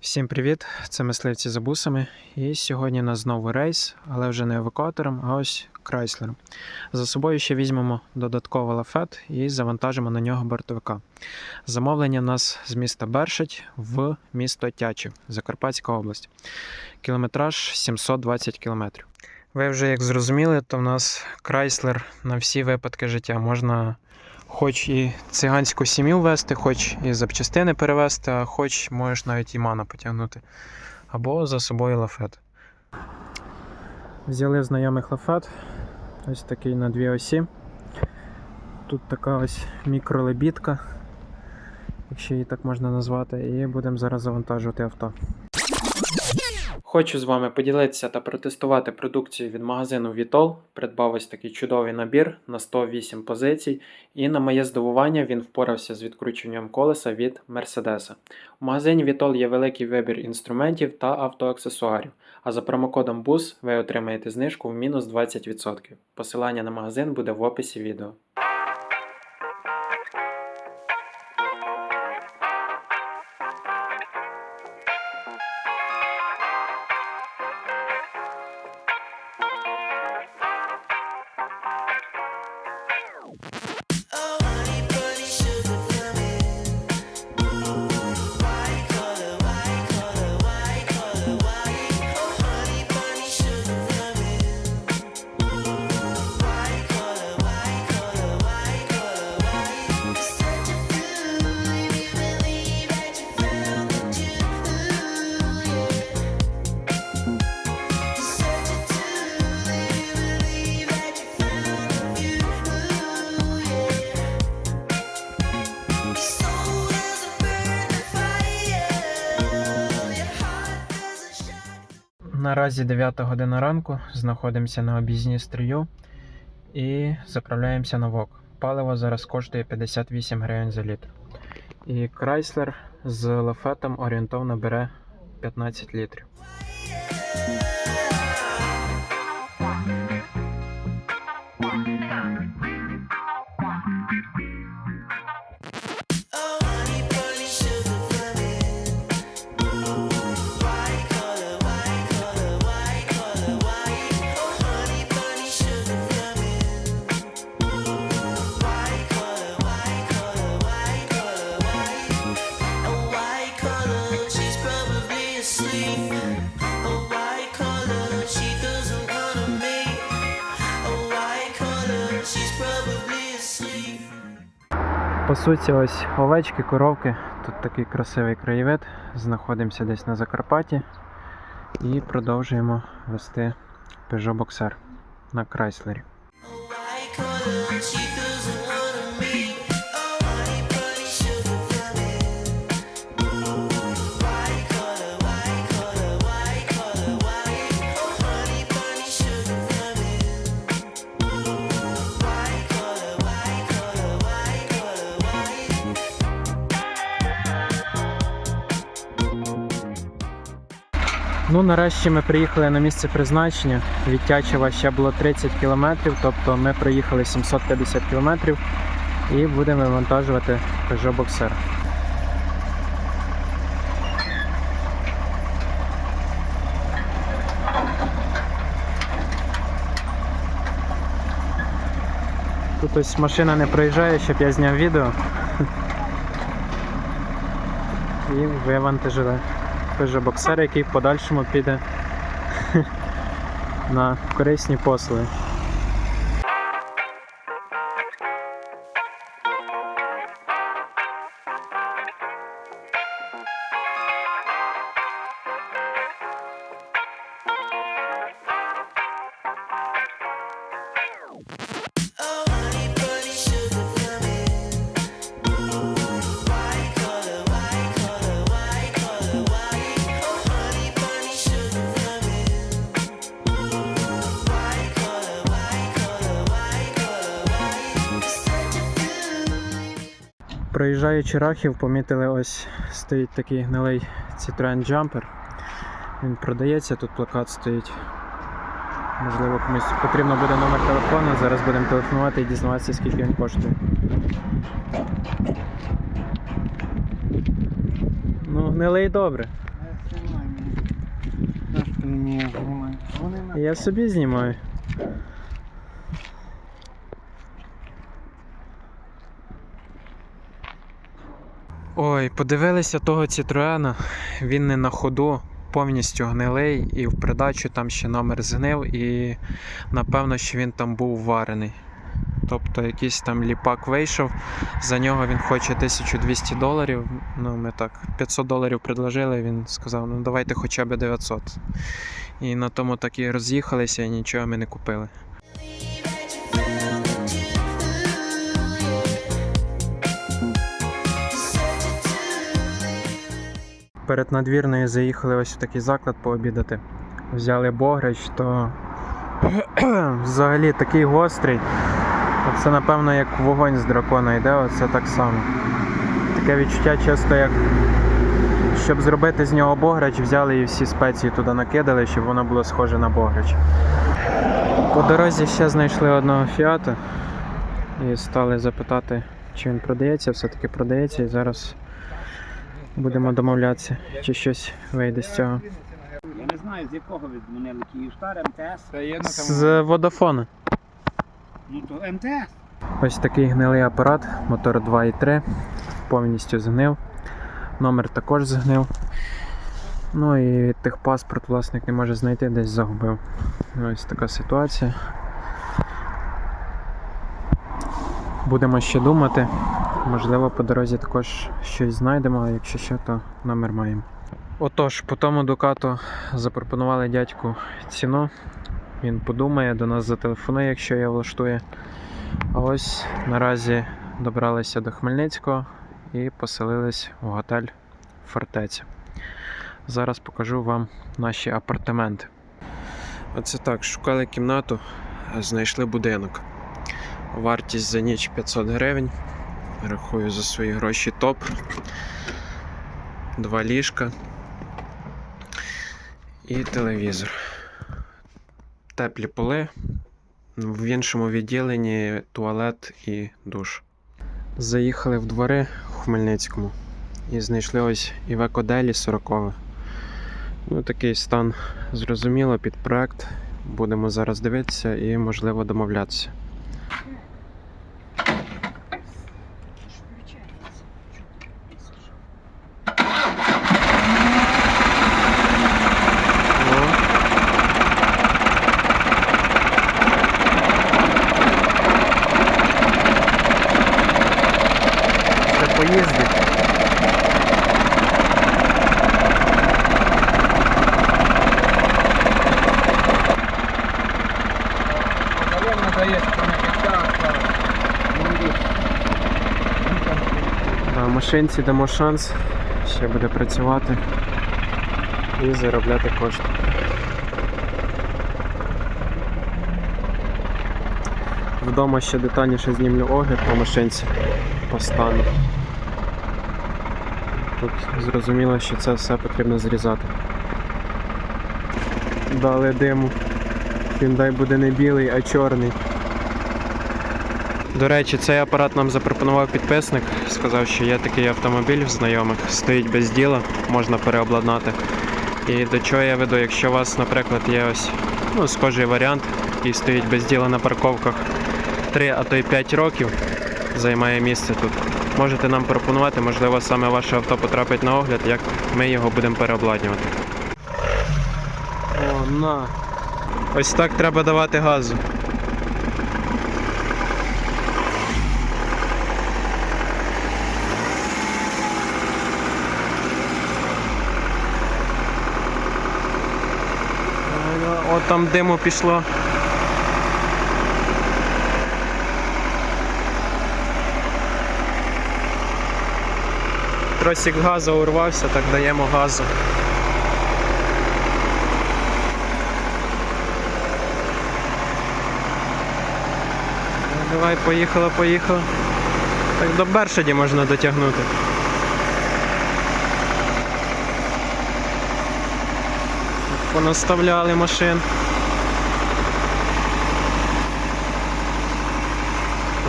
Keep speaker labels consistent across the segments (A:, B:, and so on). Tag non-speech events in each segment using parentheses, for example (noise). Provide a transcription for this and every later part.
A: Всім привіт! Це мисливці за бусами. І сьогодні у нас знову рейс, але вже не евакуатором, а ось Крайслером. За собою ще візьмемо додатковий лафет і завантажимо на нього бортовика. Замовлення у нас з міста Бершить в місто Тячів, Закарпатська область. Кілометраж 720 кілометрів. Ви вже як зрозуміли, то в нас Крайслер на всі випадки життя можна хоч і циганську сім'ю вести, хоч і запчастини перевезти, а хоч можеш навіть і мана потягнути. Або за собою лафет. Взяли знайомих лафет. Ось такий на дві осі. Тут така ось мікролебідка, якщо її так можна назвати, і будемо зараз завантажувати авто. Хочу з вами поділитися та протестувати продукцію від магазину Vitol. Придбав ось такий чудовий набір на 108 позицій, і на моє здивування він впорався з відкручуванням колеса від Мерседеса. У магазині Vitol є великий вибір інструментів та автоаксесуарів, а за промокодом BUS ви отримаєте знижку в мінус 20%. Посилання на магазин буде в описі відео. Наразі 9 година ранку знаходимося на об'їзні стрію і заправляємося на ВОК. Паливо зараз коштує 58 гривень за літр. І Крайслер з лафетом орієнтовно бере 15 літрів. По суті, ось овечки, коровки. Тут такий красивий краєвид. Знаходимося десь на Закарпатті і продовжуємо вести Peugeot Boxer на Крайслері. Ну, нарешті ми приїхали на місце призначення. Від Тячева ще було 30 кілометрів, тобто ми проїхали 750 кілометрів і будемо вивантажувати Peugeot Boxer. Тут ось машина не проїжджає, щоб я зняв відео. (laughs) І вивантажили Peugeot боксер, який в подальшому піде (laughs) на корисні послуги.
B: Fool.
A: Рахів, помітили ось стоїть такий гнилий Citroen Jumper. Він продається, тут плакат стоїть. Можливо, комусь потрібно буде номер телефону. Зараз будемо телефонувати і дізнаватися, скільки він коштує. Ну, гнилий добре. Я собі знімаю. Ой, подивилися того Citroena, він не на ходу, повністю гнилий, і в придачу там ще номер згнив, і напевно, що він там був варений. Тобто якийсь там ліпак вийшов, за нього він хоче 1200 доларів. Ну, ми так 500 доларів предложили, він сказав, ну давайте хоча б 900. І на тому так і роз'їхалися, і нічого ми не купили. Перед надвірною заїхали ось в такий заклад пообідати. Взяли бограч, то (clears throat) взагалі такий гострий. Це напевно як вогонь з дракона йде, оце так само. Таке відчуття часто як щоб зробити з нього бограч, взяли і всі спеції туди накидали, щоб воно було схоже на бограч. По дорозі ще знайшли одного фіата і стали запитати, чи він продається, все-таки продається, і зараз будемо домовлятися, чи щось вийде з цього.
C: Я не знаю, з якого ви дзвонили Київстар, МТС.
A: З водофону.
C: Ну то МТС.
A: Ось такий гнилий апарат, мотор 2.3, повністю згнив. Номер також згнив. Ну і техпаспорт власник не може знайти, десь загубив. Ось така ситуація. Будемо ще думати. Можливо, по дорозі також щось знайдемо, а якщо що, то номер маємо. Отож, по тому Дукату запропонували дядьку ціну. Він подумає, до нас зателефонує, якщо я влаштує. А ось наразі добралися до Хмельницького і поселились в готель Фортеця. Зараз покажу вам наші апартаменти. Оце так, шукали кімнату, знайшли будинок. Вартість за ніч 500 гривень. Рахую за свої гроші топ. Два ліжка і телевізор. Теплі поли, в іншому відділенні туалет і душ. Заїхали в двори в Хмельницькому і знайшли ось Івеко Делі 40. Ну, такий стан зрозуміло під проект. Будемо зараз дивитися і, можливо, домовлятися. Ну, Це поїзди.
D: Половина дає
A: На машинці дамо шанс, ще буде працювати і заробляти кошти. Вдома ще детальніше знімлю огляд по машинці по стану. Тут зрозуміло, що це все потрібно зрізати. Дали диму. Hyundai буде не білий, а чорний. До речі, цей апарат нам запропонував підписник. Сказав, що є такий автомобіль в знайомих, стоїть без діла, можна переобладнати. І до чого я веду, якщо у вас, наприклад, є ось ну, схожий варіант, який стоїть без діла на парковках 3, а то й 5 років, займає місце тут. Можете нам пропонувати, можливо, саме ваше авто потрапить на огляд, як ми його будемо переобладнювати. О, на. Ось так треба давати газу. Там диму пішло. Тросик газу урвався, так даємо газу. Ну, Давай, поїхала, поїхала. Так до Бершаді можна дотягнути. Понаставляли машин.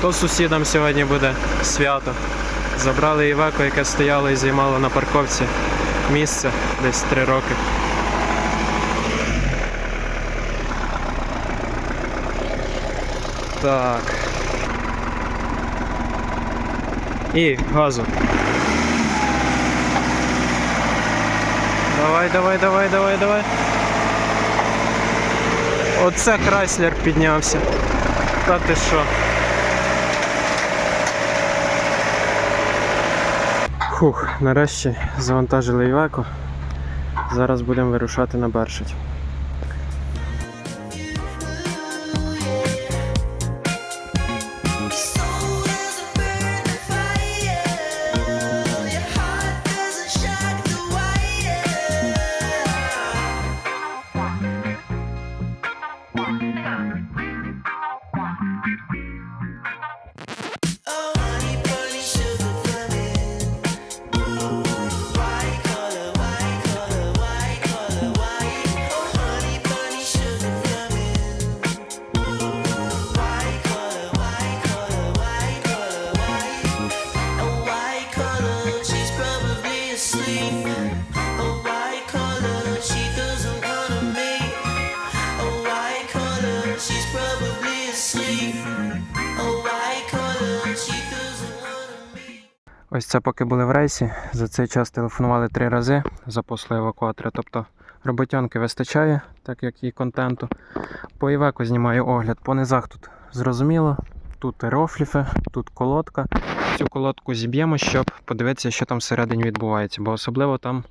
A: То сусідам сьогодні буде свято. Забрали Івеко, яке стояло і займало на парковці. місце десь 3 роки. Так. І газу. Давай, давай, давай, давай, давай. Оце Крайслер піднявся. Та ти що? Фух, нарешті завантажили Івеко. Зараз будемо вирушати на Бершить. Ось це поки були в рейсі. За цей час телефонували три рази за послу евакуатора. Тобто роботянки вистачає, так як і контенту. По Івеку знімаю огляд. По низах тут зрозуміло. Тут рофліфи, тут колодка. Цю колодку зіб'ємо, щоб подивитися, що там всередині відбувається, бо особливо там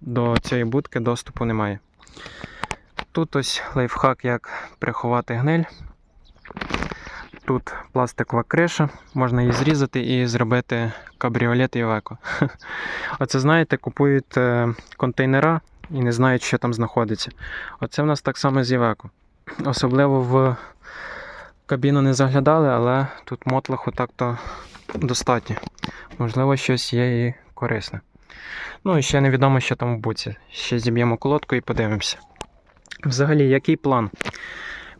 A: до цієї будки доступу немає. Тут ось лайфхак, як приховати гниль. Тут пластикова криша, можна її зрізати і зробити кабріолет Івеко. (laughs) Оце, знаєте, купують е, контейнера і не знають, що там знаходиться. Оце в нас так само з Івеко. Особливо в кабіну не заглядали, але тут мотлаху так-то достатньо. Можливо, щось є і корисне. Ну і ще невідомо, що там в буці. Ще зіб'ємо колодку і подивимося. Взагалі, який план?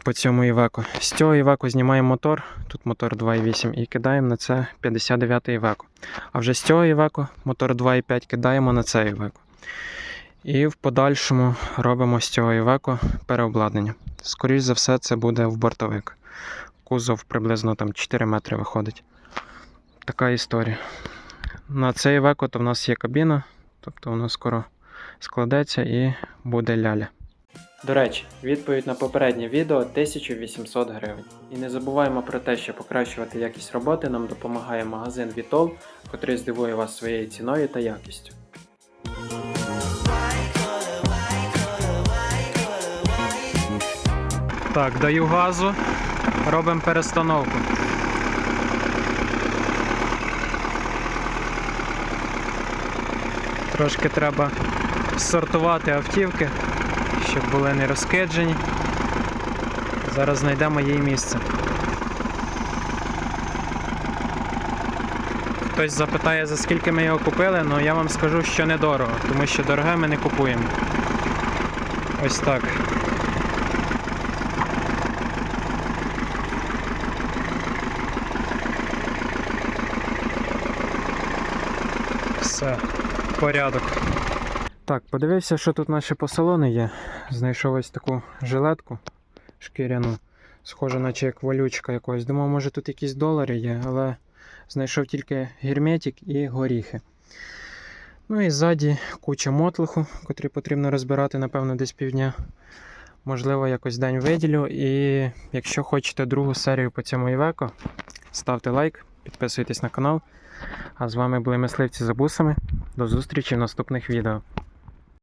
A: По цьому Івеко. З цього Івеко знімаємо мотор, тут мотор 2.8, і кидаємо на це 59 Івеко. А вже з цього Івеко мотор 2.5 кидаємо на це Івеко. І в подальшому робимо з цього Івеко переобладнання. Скоріше за все, це буде в бортовик. Кузов приблизно там 4 метри виходить. Така історія. На цей Івеко то в нас є кабіна, тобто воно скоро складеться і буде ляля. До речі, відповідь на попереднє відео 1800 гривень. І не забуваємо про те, що покращувати якість роботи нам допомагає магазин Vitol, котрий здивує вас своєю ціною та якістю. Так, даю газу, робимо перестановку. Трошки треба сортувати автівки, щоб були не розкиджені. Зараз знайдемо їй місце. Хтось запитає, за скільки ми його купили, але я вам скажу, що недорого, тому що дороге ми не купуємо. Ось так. Все, порядок. Так, подивився, що тут наші по салони є. Знайшов ось таку жилетку шкіряну, схожа, наче як валючка якось. Думав, може тут якісь долари є, але знайшов тільки герметик і горіхи. Ну і ззаді куча мотлиху, котрі потрібно розбирати, напевно, десь півдня. Можливо, якось день виділю. І якщо хочете другу серію по цьому Івеко, ставте лайк, підписуйтесь на канал. А з вами були мисливці за бусами. До зустрічі в наступних відео.